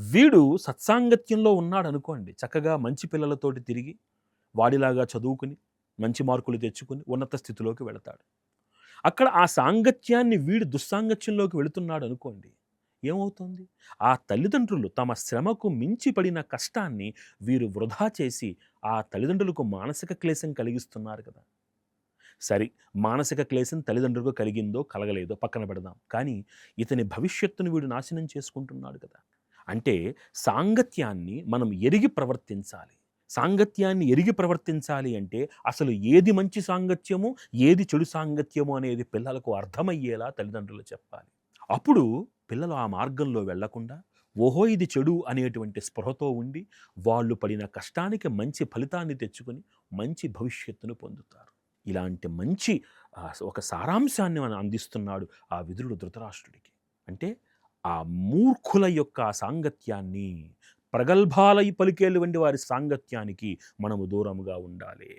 వీడు సత్సాంగత్యంలో ఉన్నాడు అనుకోండి చక్కగా మంచి పిల్లలతోటి తిరిగి వాడిలాగా చదువుకుని మంచి మార్కులు తెచ్చుకుని ఉన్నత స్థితిలోకి వెళతాడు. అక్కడ ఆ సాంగత్యాన్ని వీడు దుస్సాంగత్యంలోకి వెళుతున్నాడు అనుకోండి ఏమవుతుంది? ఆ తల్లిదండ్రులు తమ శ్రమకు మించి పడిన కష్టాన్ని వీరు వృధా చేసి ఆ తల్లిదండ్రులకు మానసిక క్లేశం కలిగిస్తున్నారు కదా. సరే మానసిక క్లేశం తల్లిదండ్రులకు కలిగిందో కలగలేదో పక్కన పెడదాం. కానీ ఇతని భవిష్యత్తును వీడు నాశనం చేసుకుంటున్నాడు కదా. అంటే సాంగత్యాన్ని మనం ఎరిగి ప్రవర్తించాలి. సాంగత్యాన్ని ఎరిగి ప్రవర్తించాలి అంటే అసలు ఏది మంచి సాంగత్యము ఏది చెడు సాంగత్యము అనేది పిల్లలకు అర్థమయ్యేలా తల్లిదండ్రులు చెప్పాలి. అప్పుడు పిల్లలు ఆ మార్గంలో వెళ్ళకుండా ఓహో ఇది చెడు అనేటువంటి స్పృహతో ఉండి వాళ్ళు పడిన కష్టానికి మంచి ఫలితాన్ని తెచ్చుకొని మంచి భవిష్యత్తును పొందుతారు. ఇలాంటి మంచి ఒక సారాంశాన్ని మనం అందిస్తున్నాడు ఆ విదురుడు ధృతరాష్ట్రుడికి. అంటే ఆ మూర్ఖుల యొక్క సాంగత్యాన్ని ప్రగల్భాలై పలికేలు వంటి వారి సాంగత్యానికి మనము దూరముగా ఉండాలి.